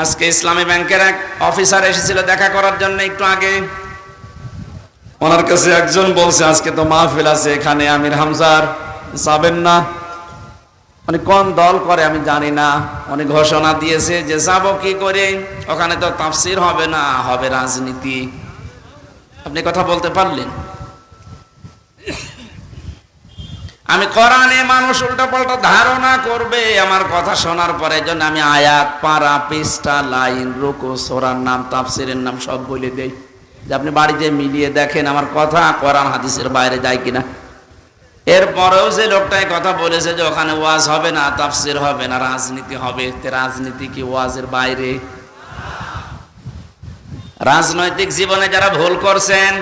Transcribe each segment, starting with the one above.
আজকে ইসলামী ব্যাংকের এক অফিসার এসেছিল দেখা করার জন্য একটু আগে। ওনার কাছে একজন বলছে, আজকে তো মাহফিল আছে এখানে, আমির হামজার যাবেন না। মানে কোন দল করে আমি জানি না। উনি ঘোষণা দিয়েছে যে, যাব কি করে? ওখানে তো তাফসির হবে না, হবে রাজনীতি। আপনি কথা বলতে পারলেন? আমি কোরআনে মানুষ উল্টা পাল্টা ধারণা করবে, আমার কথা শোনার পরে জন্য আমি আয়াত, পারা, পৃষ্ঠা, লাইন, রুকু, সোরার নাম, তাফসিরের নাম সব বলে দেই। যে আপনি বাড়িতে মিলিয়ে দেখেন আমার কথা কোরআন হাদিসের বাইরে যায় কিনা। এরপরেও যে লোকটাই কথা বলেছে যে ওখানে ওয়াজ হবে না, তাফসির হবে না, রাজনীতি হবে রাজনীতি কি ওয়াজের বাইরে? রাজনৈতিক জীবনে যারা ভুল করছেন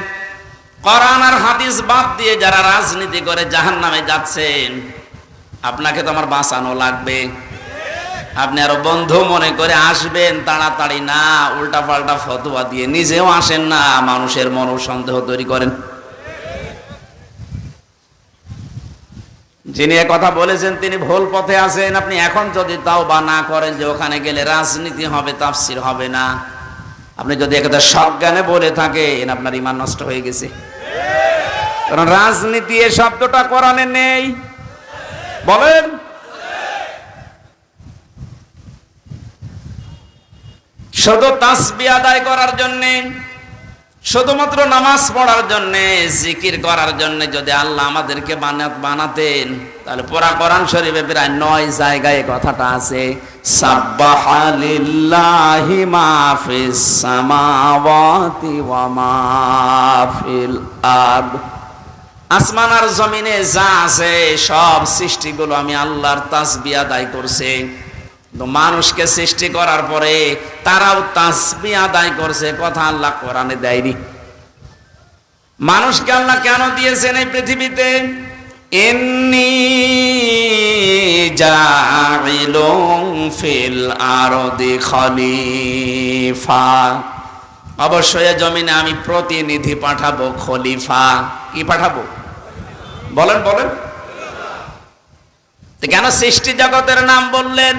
কোরআন আর হাদিস বাদ দিয়ে যারা রাজনীতি করে জাহান নামে যাচ্ছেন, আপনাকে তো আমার বাঁচানো লাগবে। আপনি আরও বন্ধু মনে করে আসবেন, তাড়াতাড়ি না উল্টা পাল্টা ফতোয়া দিয়ে নিজেও আসেন না, মানুষের মন সন্দেহ তৈরি করেন। যিনি কথা বলেছেন, তিনি ভুল পথে আছেন। আপনি এখন যদি তাও বা না করেন যে ওখানে গেলে রাজনীতি হবে, তাফসির হবে না। আপনি যদি একদা সজ্ঞানে বলে থাকেন, আপনার ইমান নষ্ট হয়ে গেছে। কারণ রাজনীতি এ শব্দটা কোরআনে নেই। বলেন। শুধু তাসবি আদায় করার জন্যে, শুধুমাত্র নামাজ পড়ার জন্য, জিকির করার জন্য যদি আল্লাহ আমাদেরকে বানাত বানাতেন, তাহলে পুরা কোরআন শরীফে প্রায় নয় জায়গায় কথাটা আছে। সাব্বাহা মা ফিস সামাওয়াতি ওয়া মা ফিল আরদ। আসমান আর জমিনে যা আছে, সব সৃষ্টিগুলো আমি আল্লাহর তাসবিহ আদায় করছে। মানুষকে সৃষ্টি করার পরে তারাও তাসবি আদায় করছে, কথা আল্লাহ কোরআনে দেয়নি। মানুষকে আল্লাহ কেন দিয়েছেন এই পৃথিবীতে? এমনি ফিল আরদি খলিফা। অবশ্যই জমিনে আমি প্রতিনিধি পাঠাবো খলিফা। কি পাঠাবো? বলেন বলেন। কেন সৃষ্টি জগতের নাম বললেন?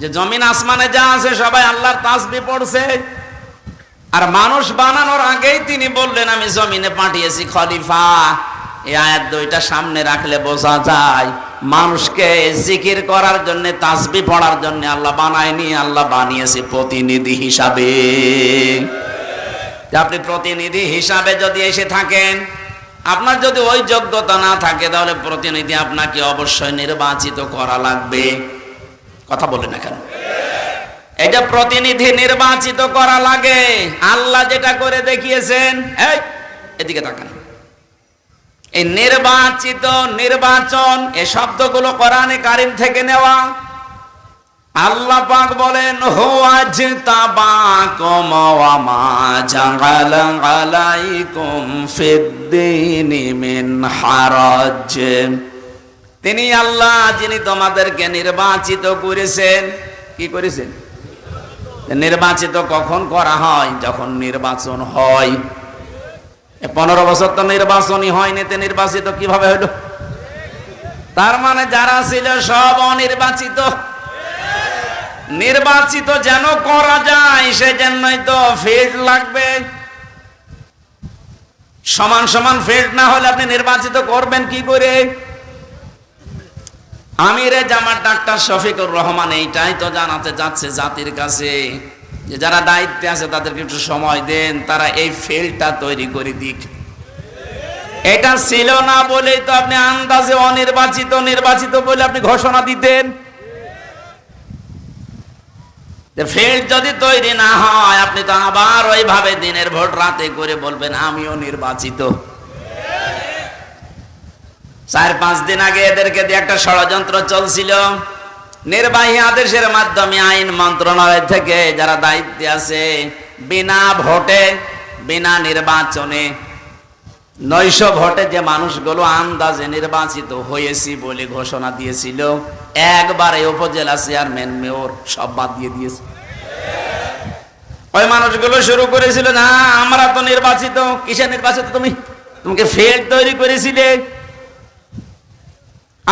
যে জমিন আসমানে যা আছে সবাই আল্লাহর তাসবি পড়ছে। আর মানুষ বানানোর আগেই তিনি বললেন, আমি জমিনে পাঠিয়েছি খলিফা। এই আয়াত দুইটা সামনে রাখলে বোঝা যায়, মানুষকে জিকির করার জন্য, তাসবি পড়ার জন্য আল্লাহ বানায়নি, আল্লাহ বানিয়েছে প্রতিনিধি হিসাবে। যে আপনি প্রতিনিধি হিসাবে যদি এসে থাকেন, আপনার যদি ওই যোগ্যতা না থাকে, তাহলে প্রতিনিধি আপনাকে অবশ্যই নির্বাচিত করা লাগবে। কথা বলে না কেন? এটা প্রতিনিধি নির্বাচিত করা লাগে। আল্লাহ যেটা করে দেখিয়েছেন, এই, এদিকে তাকান। এই নির্বাচিত, নির্বাচন এ শব্দগুলো কোরআনে কারিম থেকে নেওয়া আল্লাহ পাক বলেন মা জাআলা আলাইকুম মিন হারাজ। তিনি আল্লাহ, যিনি তোমাদেরকে নির্বাচিত করেছেন। কি করেছেন? নির্বাচিত কখন করা হয়? যখন নির্বাচন হয়। পনেরো বছর তো নির্বাচনই হয়নি, তে নির্বাচিত কীভাবে হইল? তার মানে যারা ছিল সব অনির্বাচিত। নির্বাচিত যেন করা যায়, সেজন্যই তো ফেজ লাগবে। সমান সমান ফেজ না হলে আপনি নির্বাচিত করবেন কি করে? আমিরে জামার ডাক্তার শফিকুর রহমান এইটাই তো জানাতে যাচ্ছে জাতির কাছে। যে যারা দায়িত্বে আছে, তাদেরকে একটু সময় দেন, তারা এই ফিল্ডটা তৈরি করে দিক। এটা ছিল না বলেই তো আপনি আন্দাজে অনির্বাচিত, নির্বাচিত বলে আপনি ঘোষণা দিতেন। ফিল্ড যদি তৈরি না হয়, আপনি তো আবার ওইভাবে দিনের ভোট রাতে করে বলবেন, আমিও নির্বাচিত। চার পাঁচ দিন আগে এদেরকে দিয়ে একটা ষড়যন্ত্র চলছিল। নির্বাহী আদেশের মাধ্যমে আইন মন্ত্রণালয় থেকে যারা দায়িত্বে আছে, বিনা ভোটে, বিনা নির্বাচনে নৈশ ভোটে যে মানুষগুলো আন্দাজে নির্বাচিত হয়েছি বলে ঘোষণা দিয়েছিল, একবারে উপজেলা চেয়ারম্যান, মেয়র সব বাদ দিয়ে দিয়েছে। ওই মানুষগুলো শুরু করেছিল, না, আমরা তো নির্বাচিত, কিসে নির্বাচিত তুমি? তোমাকে ফেল তৈরি করেছিলে।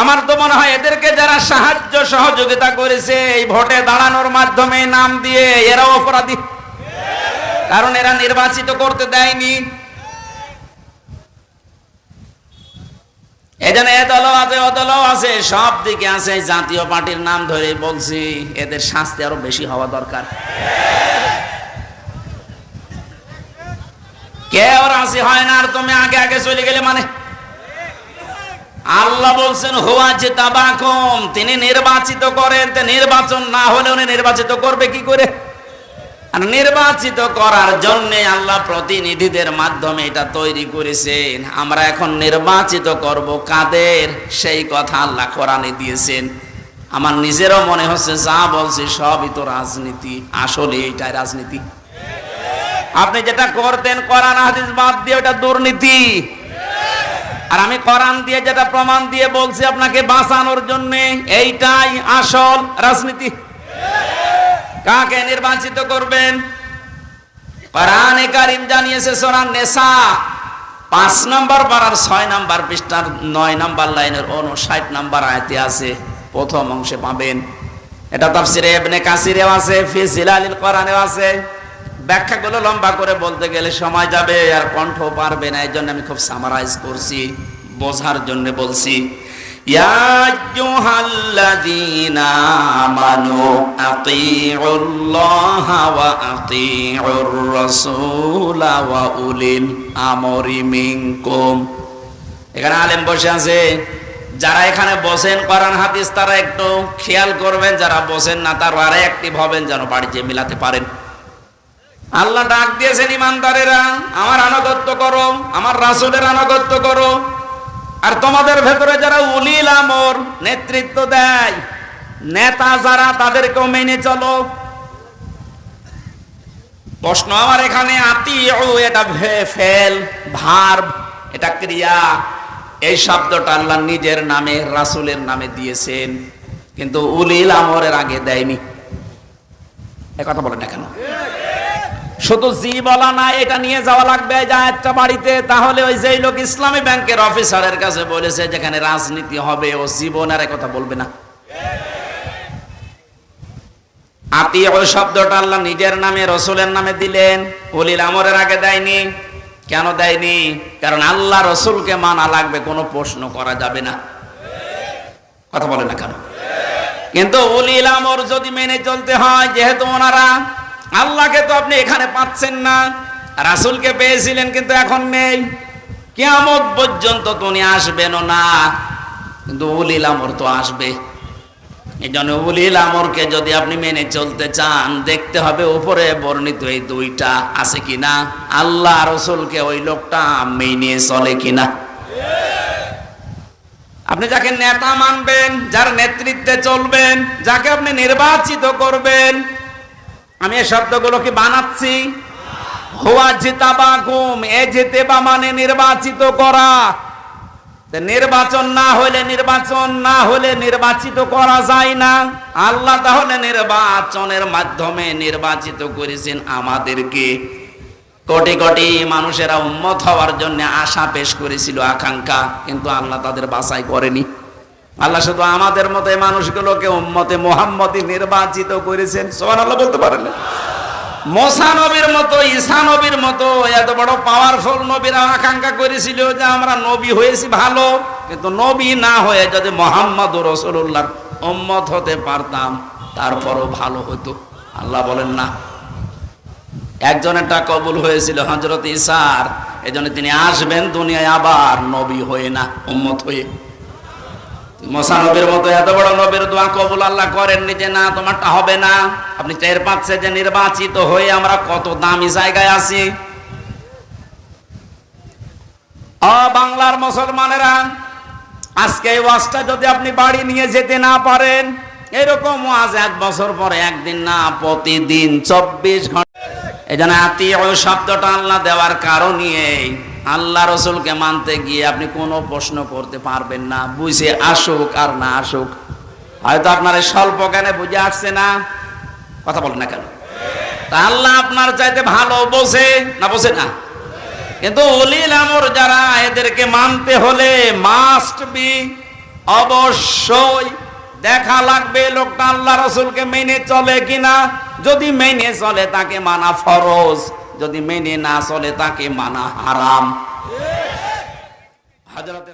আমার তো মনে হয় এদেরকে যারা সাহায্য সহযোগিতা করেছে, এই ভোটে দাঁড়ানোর মাধ্যমে নাম দিয়ে এরাও অপরাধী। কারণ এরা নির্বাচিত করতে দেয়নি। এখানে এ দলও আছে, ও দলও আছে, সব দিকে আছে জাতীয় পার্টির নাম ধরে বলছি, এদের শাস্তি আরও বেশি হওয়া দরকার। কেউ রাজি হয় না, আর তুমি আগে আগে চলে গেলে মানে? আল্লাহ বলছেন, হোয়া যে তাবাকুম তিনি নির্বাচিত করেন, তে নির্বাচন না হলে উনি নির্বাচিত করবে কি করে? আর নির্বাচিত করার জন্য আল্লাহ প্রতিনিধিদের মাধ্যমে এটা তৈরি করেছেন। আমরা এখন নির্বাচিত করব কাদের? সেই কথা আল্লাহ কোরআনে দিয়েছেন। আমার নিজেরও মনে হচ্ছে যা বলছে সবই তো রাজনীতি। আসলে এইটাই রাজনীতি। আপনি যেটা করতেন কোরআন, হাদিস বাদ দিয়ে ওটা দুর্নীতি। আর আমি কোরআন দিয়ে যেটা প্রমাণ দিয়ে বলছি আপনাকে বাঁচানোর জন্য, এইটাই আসল রাজনীতি। কাকে নির্বাচিত করবেন? কোরআনে কারিম জানিয়েছে সোরান নেশা পাঁচ নম্বর পাড়ার ছয় নাম্বার পৃষ্ঠার নয় নাম্বার লাইনের উনষাট নাম্বার আয়তে আছে, প্রথম অংশে পাবেন। এটা তাফসিরে ইবনে কাসিরেও আছে, ফি জিলালিল কোরআনেও আছে। ব্যাখ্যাগুলো লম্বা করে বলতে গেলে সময় যাবে আর কণ্ঠ পারবে না এই জন্য আমি খুব সামারাইজ করছি, বোঝার জন্য বলছি। এখানে আলেম বসে আছে। যারা এখানে বসেন, কোরআন, হাদিস, তারা একটু খেয়াল করবেন, যারা বসেন না, তারা আরে অ্যাক্টিভ হবেন, যেন বাড়িতে মিলাতে পারেন। আল্লাহ ডাক দিয়েছেন, ইমানদারেরা, আমার আনুগত্য করো, আমার রাসূলের আনুগত্য করো। আর তোমাদের ভেতরে যারা উলিল আমর নেতৃত্ব দেয়, নেতা যারা তাদেরকেও মেনে চলো। প্রশ্ন আমার এখানে আতি এটা ফেল ভার এটা ক্রিয়া। এই শব্দটা আল্লাহ নিজের নামে, রাসুলের নামে দিয়েছেন, কিন্তু উলিল আমরের আগে দেয়নি। এ কথা বলেন না কেন? শুধু জি বলা না, এটা নিয়ে যাওয়া লাগবে যা একটা বাড়িতে। তাহলে ওই যেই লোক ইসলামী ব্যাংকের অফিসারের কাছে বলেছে যেখানে রাজনীতি হবে, ও জীবনের এ কথা বলবে না। আতি শব্দটা আল্লাহ নিজের নামে, রসুলের নামে দিলেন। আমরের আগে দেয়নি। কেন দেয়নি? কারণ আল্লাহ রসুলকে মানা লাগবে, কোনো প্রশ্ন করা যাবে না। কথা বলে না কেন? কিন্তু উলিল আমর যদি মেনে চলতে হয়, যেহেতু ওনারা আল্লাহকে তো আপনি এখানে পাচ্ছেন না, রাসূলকে পেয়েছিলেন কিন্তু এখন নেই। কেমন পর্যন্ত তুমি উনি আসবেনও না, কিন্তু উলিল আমর তো আসবে। এই জন্য উলিল আমরকে যদি আপনি মেনে চলতে চান, দেখতে হবে উপরে বর্ণিত এই দুইটা আছে কিনা, আল্লাহ রসুলকে ওই লোকটা মেনে চলে কিনা। আপনি যাকে নেতা মানবেন, যার নেতৃত্বে চলবেন, যাকে আপনি নির্বাচিত করবেন আমি এই শব্দগুলো কি বানাচ্ছি? হুয়া জিতাবা গুম, এ যেতে বা মানে নির্বাচিত করা। নির্বাচন না হলে নির্বাচন, না হলে নির্বাচিত করা যায় না। আল্লাহ তাহলে নির্বাচনের মাধ্যমে নির্বাচিত করেছেন আমাদেরকে। কোটি কোটি মানুষেরা উম্মত হওয়ার জন্য আশা পেশ করেছিল, আকাঙ্ক্ষা, কিন্তু আল্লাহ তাদের বাছাই করেনি। আল্লাহ শুধু আমাদের মতো মানুষগুলোকে উম্মতে মোহাম্মদী নির্বাচিত করেছেন। সোহান আল্লাহ বলতে পারেন? মোসা মতো, ঈসা নবীর মতো, এত বড় পাওয়ারফুল নবীরা আকাঙ্ক্ষা করেছিল যে আমরা নবী হয়েছি ভালো, কিন্তু নবী না হয়ে যদি মোহাম্মদ রসুল্লাহর উম্মত হতে পারতাম, তারপরও ভালো হতো। আল্লাহ বলেন না। একজনেরটা কবুল হয়েছিল হজরত ইসার এজন্য তিনি আসবেন দুনিয়ায় আবার নবী হয়ে না, উম্মত হয়ে। মোসা নবীর মতো এত বড় নবীর দোয়া কবুল আল্লাহ করেননি যে না, তোমারটা হবে না। আপনি যে নির্বাচিত হয়ে আমরা কত দামি জায়গায় আছি। বাংলার মুসলমানেরা, আজকে এই ওয়াজটা যদি আপনি বাড়ি নিয়ে যেতে না পারেন, এরকম ওয়াজ এক বছর পরে একদিন না, প্রতিদিন চব্বিশ ঘণ্টা। এই জন্য আত্মীয় শব্দটা আল্লাহ দেওয়ার কারণই এই। আল্লাহ রসুলকে মানতে গিয়ে আপনি কোনো প্রশ্ন করতে পারবেন না। বুঝে আসুক আর না আসুক। হয়তো আপনার স্বল্প জ্ঞানে বুঝে আসছে না। কথা বলেন না কেন? তা আল্লাহ আপনার চাইতে ভালো বোঝে না বোঝে না? কিন্তু অলিল আমর যারা, এদেরকে মানতে হলে মাস্ট বি অবশ্যই দেখা লাগবে লোকটা আল্লাহ রসুলকে মেনে চলে কিনা। যদি মেনে চলে, তাকে মানা ফরজ। যদি মেনে না চলে তাকে মানা হারাম। হযরতে